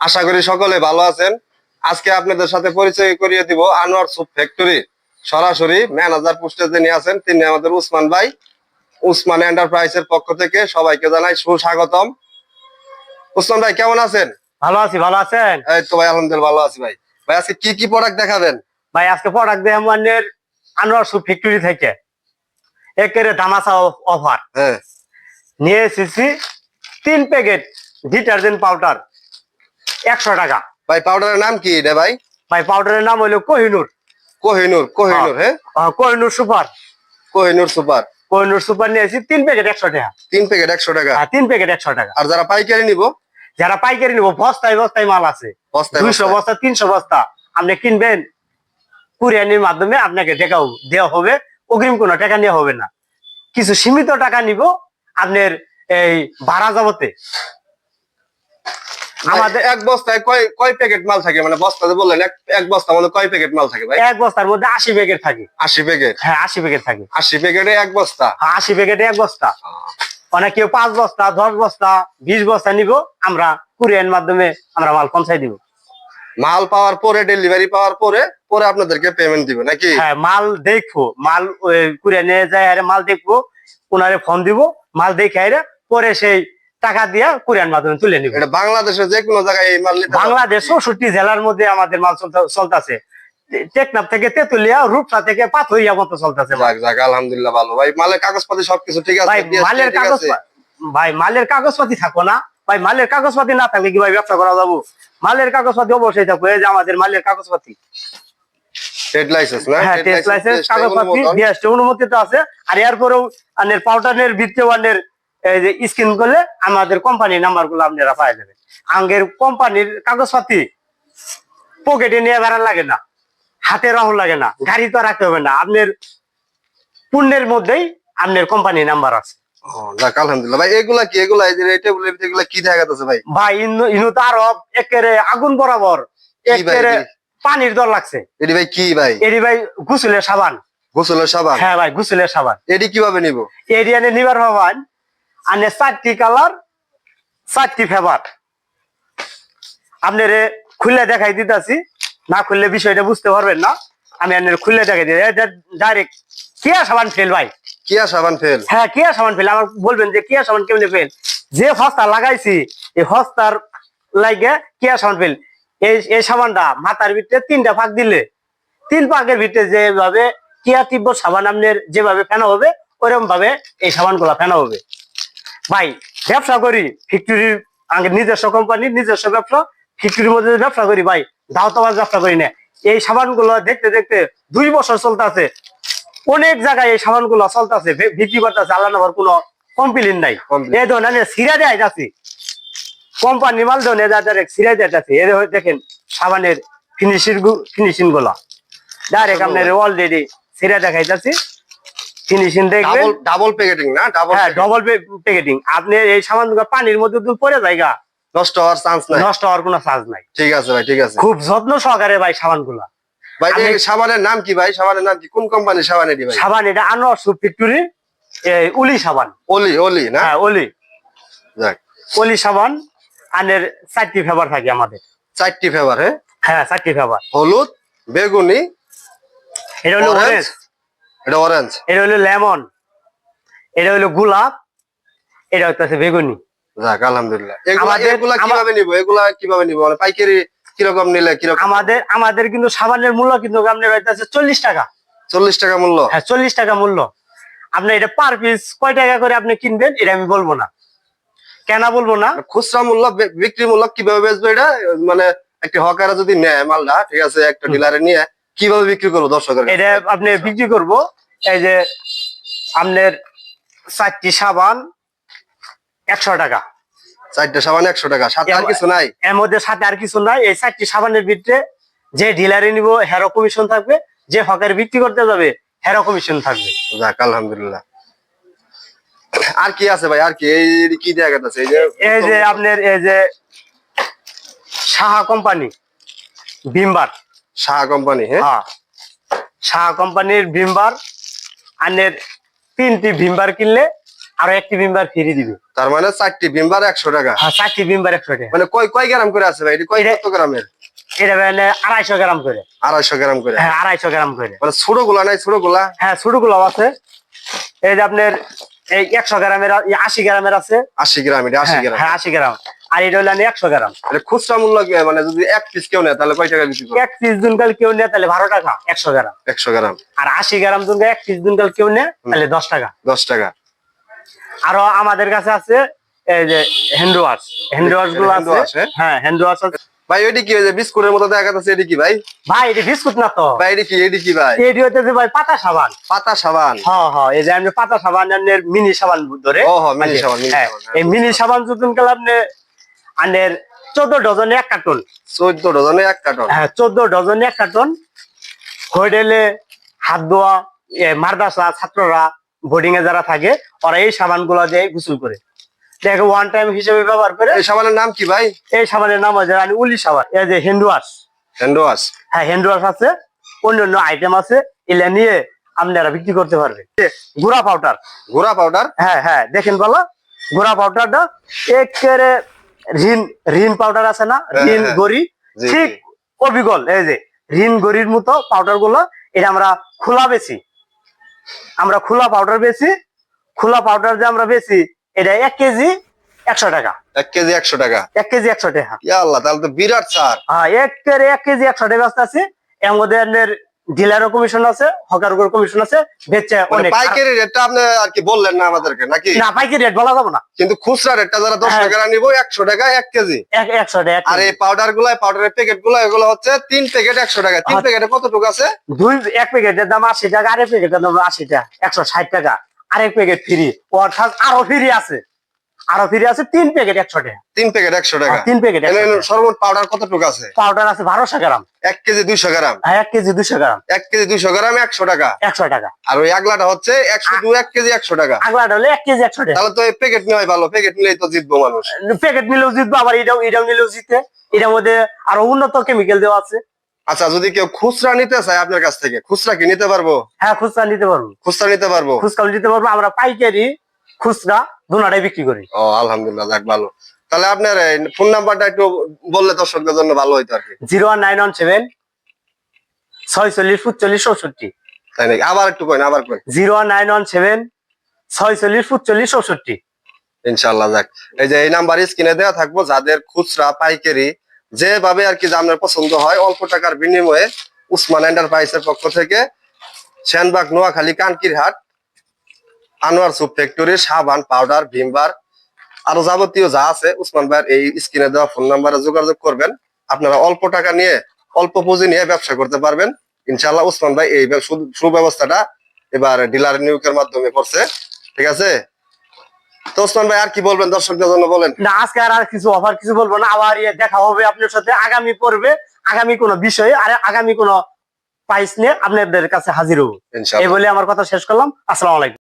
আশা করি সকলে ভালো আছেন। আজকে আপনাদের সাথে পরিচয় করিয়ে দিব আনোয়ার সুপ ফ্যাক্টরি সরাসরি ম্যানেজার পোস্টে যিনি আছেন তিনি আমাদের উসমান ভাই। উসমান এন্টারপ্রাইজের পক্ষ থেকে সবাইকে জানাই সুস্বাগতম। উসমান ভাই কেমন আছেন? ভালো আছি ভালো আছেন? এই তো ভাই আলহামদুলিল্লাহ ভালো আছি ভাই। ভাই আজকে কি কি প্রোডাক্ট দেখাবেন? ভাই আজকে প্রোডাক্ট দেয় আমাদের আনোয়ার সুপ ফ্যাক্টরি থেকে একেরে ধামাসা অফার হ্যাঁ। নিয়ে এসেছি তিন প্যাকেট ডিটারজেন্ট পাউডার একশো টাকা। ভাই পাউডারের নাম কি রে ভাই? ভাই পাউডারের নাম হলো কোহিনুর। কোহিনুর কোহিনুর হ্যাঁ। Kohinoor super. Kohinoor super. Kohinoor super নিয়ে এসেছি তিন প্যাকেট একশো টাকা। তিন প্যাকেট একশো টাকা। হ্যাঁ, তিন প্যাকেট একশো টাকা। আর যারা পাইকারি নিব? যারা পাইকারি নিবো বস্তায় বস্তায় মাল আছে। বস্তায় দুইশো বস্তা তিনশো বস্তা। আপনি কিনবেন কুরিয়ানির মাধ্যমে আপনাকে টাকা দেওয়া হবে। অগ্রিম কোনো টাকা নেওয়া হবে না। কিছু সীমিত টাকা নিব আপনার এই ভাড়া জগতে। আমাদের এক বস্তায় কয় কয় প্যাকেট মাল থাকে? মানে বস্তাতে বললেন এক বস্তার মধ্যে কয় প্যাকেট মাল থাকে ভাই? এক বস্তার মধ্যে আশি প্যাকেট থাকে। আশি প্যাকেট? হ্যাঁ আশি প্যাকেট থাকে। আশি প্যাকেটে এক বস্তা? হ্যাঁ, আশি প্যাকেটে এক বস্তা। অনেক কেউ পাঁচ বস্তা দশ বস্তা বিশ বস্তা নিব আমরা কুরিয়ান মাধ্যমে আমরা মাল পৌঁছাই দিব। মাল পাওয়ার পরে ডেলিভারি পাওয়ার পরে পরে আপনাদেরকে পেমেন্ট দিবে নাকি? হ্যাঁ মাল দেখব মাল কুরিয়ানে যায় আরে মাল দেখব ওনারে ফোন দিব মাল দেখে পরে সেই টাকা দিয়া কোরিয়ান মাধ্যমে তুলে নিব। এটা বাংলাদেশের যে কোনো জায়গায় এই মাল বাংলাদেশ চৌষট্টি জেলার মধ্যে আমাদের মাল চলতেছে। টেকনাফ থেকে তেতুলিয়া রূপসা থেকে পাথরিয়া মতো চলতেছে যাক যাক আলহামদুলিল্লাহ ভালো। ভাই মালের কাগজপাতি সবকিছু ঠিক আছে? মালের কাগজ আছে? ভাই মালের কাগজপাতি থাকো না। ভাই মালের কাগজপাতি না থাকলে কি ভাই ব্যবসা করা যাব? মালের কাগজপাতি অবশ্যই থাকব। এই যে আমাদের মালের কাগজপাতি। হ্যাঁ কাগজপাতি অনুমতি তো আছে। আর এরপরেও আনের পাউডারের ভিত্তি ওয়ানের এই যে স্ক্রিন করলে আমাদের কোম্পানির নাম্বারগুলো আপনারা পাই যাবেন আঙ্গের কোম্পানির কাগজপাতি পকেটে নিয়ে বেড়ান লাগে না হাতে রাহুল লাগে না গাড়ি তো রাখতে হবে না আপনার পুণ্যের মধ্যেই আপনার কোম্পানির নাম্বার আছে। আলহামদুলিল্লাহ। ভাই এগুলা কি? এগুলা কি দেখা যাচ্ছে ভাই? ভাই ইনু ইনু তো আরও একেরে আগুন বরাবর একেরে পানির দর লাগছে। ভাই কি ভাই? ভাই গুসুলের সাবান। গোসলের সাবান? হ্যাঁ ভাই গুসুলের সাবান। কীভাবে নিব? নিবার হবান আর চারটি কালার চারটি ফেভার আপনার খুলে দেখাই দিতেছি না খুললে বিষয়টা বুঝতে পারবেন না। আমি আপনার খুলে দেখাই দিই। ডাইরেক্ট কিয়া সাবান ফেল ভাই। কিয়া সাবান ফেল হ্যাঁ কিয়া সাবান ফেল আমার বলবেন যে কিয়া সাবান কেমনে ফেল যে হস্তা লাগাইছি এই হস্তার লাগে কিয়া সাবান ফেল এই এই সাবানটা মাথার ভিতরে তিনটা ফাঁক দিলে তিন পাকের ভিতরে যেভাবে কিয়া তিব্বত সাবান আপনার যেভাবে ফেনা হবে ওরকম ভাবে এই সাবানগুলা ফেনা হবে। ভাই ব্যবসা করি ফ্যাক্টরির আগে নিজস্ব কোম্পানি নিজস্ব ব্যবসা ফ্যাক্টরির মধ্যে ব্যবসা করি ভাই দাওতাবাজ ব্যবসা করি না। এই সাবানগুলো দেখতে দেখতে দুই বছর চলতেছে। অনেক জায়গায় এই সাবানগুলো চলতেছে বিক্রি করতেছে আল্লাহ নগর কোনো কমপ্লেন নাই। এই ধরনের সিরা দেয় যাচ্ছে। কোম্পানি মাল ধরনের ডাইরেক্ট সিরা দেয় যাচ্ছে। এর দেখেন সাবানের ফিনিশিং ফিনিশিংগুলো। ডাইরেক্ট আপনার অলরেডি সিরা দেখাই যাচ্ছে ফিনিশিং দেখবেন? ডাবল ডাবল প্যাকেটিং না? ডাবল হ্যাঁ ডবল প্যাকেটিং আপনি এই সামান পানির মধ্যে দুধ পড়ে জায়গা নষ্ট হওয়ার চান্স নাই। নষ্ট হওয়ার কোনো চান্স নাই। ঠিক আছে ভাই ঠিক আছে। খুব যত্ন সহকারে ভাই সাবানগুলা ভাই এই সাবানের নাম কি ভাই? সাবানের নাম কি? কোন কোম্পানির সাবান এটি ভাই? সাবান এটা আনোয়ার সুপ ফ্যাক্টরি উলি সাবান। ওলি ওলি না? হ্যাঁ ওলি। যাক। ওলি সাবান আনের চারটি ফেভার থাকে আমাদের। চারটি ফ্লেভার হ্যাঁ? হ্যাঁ চারটি ফেভার হলুদ বেগুনি এটা হলো অরেঞ্জ এটা অরেঞ্জ এটা হলো লেমন এটা হলো গোলাপ। এটা হচ্ছে বেগুনি। যাক আলহামদুলিল্লাহ। এগুলা এগুলা কীভাবে নিব? এগুলা কীভাবে নিব? মানে পাইকারি কীরকম নিলে কীরকম? আমাদের আমাদের কিন্তু সাবানের মূল্য কিন্তু আপনার হইতেছে চল্লিশ টাকা। চল্লিশ টাকা মূল্য? হ্যাঁ চল্লিশ টাকা মূল্য। আপনি এটা পার পিস কয় টাকা করে আপনি কিনবেন এটা আমি বলব না। কেন বলব না? খুচরা মূল্য বিক্রি মূল্য কীভাবে বেচবো এটা? মানে একটা হকারা যদি নেয় মালটা ঠিক আছে একটা ডিলারে নিয়ে কীভাবে বিক্রি করব দর্শকের এটা আপনি বিক্রি করব এই যে আপনার চারটি সাবান একশো টাকা। চারটে সাবান একশো টাকা সাথে আর কিছু নাই? এর মধ্যে সাথে আর কিছু নাই এই চারটি সাবানের ভিতরে যে ডিলারে নিব হেরো কমিশন থাকবে যে হকার বিক্রি করতে যাবে হেরো কমিশন থাকবে। যাক আলহামদুলিল্লাহ। আর কি আছে ভাই আর কি? এই কি যে এই যে আপনার এই যে Saha company Vim bar Shah company হ্যাঁ? হ্যাঁ। সাহা কোম্পানির ভিমবার আনের তিনটি ভিমবার কিনলে আরও একটি বিম্বার ফ্রি দিবে। তার মানে চারটি বিম্বার একশো টাকা? হ্যাঁ চারটি বিম্বার একশো টাকা। মানে কয় কয় গ্রাম করে আছে ভাই? কয় কত গ্রামের? এটা মানে আড়াইশো গ্রাম করে। আড়াইশো গ্রাম করে। হ্যাঁ আড়াইশো গ্রাম করে। মানে ছোটগুলা নাই ছোটগুলা হ্যাঁ ছোটগুলো আছে। এই যে আপনার এই একশো গ্রামের আশি গ্রামের আছে। আশি গ্রাম এটা আশি হ্যাঁ, গ্রাম। হ্যাঁ আশি গ্রাম। আর এটা হলো একশো গ্রাম। খুচরা মূল্য কি? মানে যদি এক পিস কেউ নেয় তাহলে কয় টাকা বিক্রি এক পিস দুনকাল কেউ নেয় তাহলে বারো টাকা একশো গ্রাম। একশো গ্রাম। আর আশি গ্রাম দুনকাল এক পিস দুনকাল কেউ নেয় তাহলে দশ টাকা। দশ টাকা। আরও আমাদের কাছে আছে এই যে হ্যান্ড ওয়াশ হ্যান্ড ওয়াশগুলো আছে। হ্যাঁ? হ্যাঁ হ্যান্ড ওয়াশ আছে। ভাই ওইটি কি বিস্কুটের মতো দেখা যাচ্ছে এটি কি ভাই? ভাই এটি বিস্কুট না তো। ভাই এটি কি এটি কি ভাই? এটি ভাই পাতা সাবান। পাতা সাবান। হ্যাঁ হ্যাঁ এই যে আপনি পাতা সাবান মিনি সাবান ধরে। ও হ্যাঁ মিনি সাবান হ্যাঁ, সাবান এই মিনি সাবান যখন কাল আপনি আনের চোদ্দ ডজনে এক কার্টন। চোদ্দ ডজনে এক কার্টন? হ্যাঁ চোদ্দ ডজনে এক কার্টন। হোটেলে হাত ধোয়া মাদ্রাসা ছাত্ররা বোর্ডিং এ যারা থাকে ওরা এই সাবানগুলো দিয়ে গোসল করে। দেখে ওয়ান টাইম হিসেবে ব্যবহার করে। এই সাবানের নাম কি ভাই? এই সাবানের নাম হচ্ছে রানী উলি সাবান। এই যে হ্যান্ড ওয়াশ হ্যান্ড ওয়াশ হ্যাঁ হ্যান্ড ওয়াশ আছে। অন্য অন্য আইটেম আছে। এগুলা নিয়ে আপনারা বিক্রি করতে পারবে গুড়া পাউডার ঘোড়া পাউডার হ্যাঁ হ্যাঁ দেখেন বলো। গুড়া পাউডারটা একেবারে রিন রিন পাউডার আছে না? হ্যাঁ, রিন হ্যাঁ। গড়ি। ঠিক জি। অবিকল এই যে রিন গড়ির মতো পাউডারগুলো এটা আমরা খোলা বেশি। আমরা খোলা পাউডার বেশি খোলা পাউডার যে আমরা বেশি এটা এক কেজি একশো টাকা। এক কেজি একশো টাকা। এক কেজি একশো টাকা। আল্লাহ তাহলে তো বিরাট ছাড়। হ্যাঁ এক কেজি একশো টাকা আছে। আপনার ডিলারও কমিশন আছে হকার কমিশন আছে বেচে মানে অনেক। পাইকারি রেটটা আপনি আর কি বললেন না আমাদেরকে নাকি? না পাইকারি রেট বলা যাবে না। কিন্তু খুচরা রেটটা যারা দশ হ্যাঁ। টাকা নিব একশো টাকা এক কেজি। এক একশো টাকা আর এই পাউডারগুলা পাউডারের প্যাকেটগুলো এগুলো হচ্ছে তিন প্যাকেট একশো টাকা তিন আচ্ছা। প্যাকেটে কতটুকু আছে? দুই এক প্যাকেটের দাম আশি টাকা আরেক প্যাকেটের দাম আশি টাকা একশো ষাট টাকা আরেক প্যাকেট ফ্রি অর্থাৎ আরও ফ্রি আছে। আরও ফ্রি আছে তিন প্যাকেট একশো টাকা। তিন প্যাকেট একশো টাকা। তিন প্যাকেট সর্বমোট পাউডার কতটুকু আছে? পাউডার আছে বারোশো গ্রাম। এক কেজি দুইশো গ্রাম। আর এক কেজি দুশো গ্রাম। এক কেজি দুইশো গ্রাম একশো টাকা। একশো টাকা। আর ওই আগলাটা হচ্ছে একশো দু এক কেজি একশো টাকা। আগলাটা হলে এক কেজি একশো টাকা। তাহলে তো এই প্যাকেট নেওয়াই ভালো। প্যাকেট নিলেই তো জিতবো মানুষ। প্যাকেট নিলেও জিতবো আবার এটাও এটাও নিলেও জিতে। এটার মধ্যে আরও উন্নত কেমিক্যাল দেওয়া আছে। আচ্ছা যদি কেউ খুচরা নিতে চায় আপনার কাছ থেকে খুচরা কি নিতে পারব? হ্যাঁ খুচরা নিতে পারব। খুচরা নিতে পারব? খুচরা নিতে পারব আমরা পাইকারি খুচরা দুনাটাই বিক্রি করি। ও আলহামদুলিল্লাহ যাক ভালো। তাহলে আপনার ফোন নাম্বারটা একটু বললে দর্শকদের জন্য ভালো হইতো আর কি। Zero one nine one seven ছয়চল্লিশ ফুটচল্লিশ চৌষট্টি। তাই নাকি? আবার একটু কইন আবার coin. Zero one nine one seven ছয়চল্লিশ ফুটচল্লিশ চৌষট্টি। ইনশাল্লাহ যাক। এই যে এই নাম্বার স্ক্রিনে দেওয়া থাকব যাদের খুচরা পাইকারি যেভাবে আর কি আপনার পছন্দ হয় অল্প টাকার বিনিময়ে উসমান এন্টারপ্রাইজের পক্ষ থেকে সেনবাগ নোয়াখালী কানকির হাট আনোয়ার সুপ ফ্যাক্টরি সাবান পাউডার ভিমবার আরও যাবতীয় যা আছে উসমান ভাইয়ের এই স্ক্রিনে দেওয়া ফোন নাম্বারে যোগাযোগ করবেন। আপনারা অল্প টাকা নিয়ে অল্প পুঁজি নিয়ে ব্যবসা করতে পারবেন। ইনশাল্লাহ উসমান ভাই এই সুব্যবস্থাটা এবার ডিলার নিয়োগের মাধ্যমে করছে। ঠিক আছে? তো ওসমান ভাই আর কি বলবেন? দর্শকদের জন্য বলেন। না আজকে আর আর কিছু অফার কিছু বলব না। আবার ইয়ে দেখা হবে আপনার সাথে। আগামী পর্বে আগামী কোনো বিষয়ে আর আগামী কোনো প্রাইস নিয়ে আপনাদের কাছে হাজির হব। এই বলে আমার কথা শেষ করলাম। আসসালামু আলাইকুম।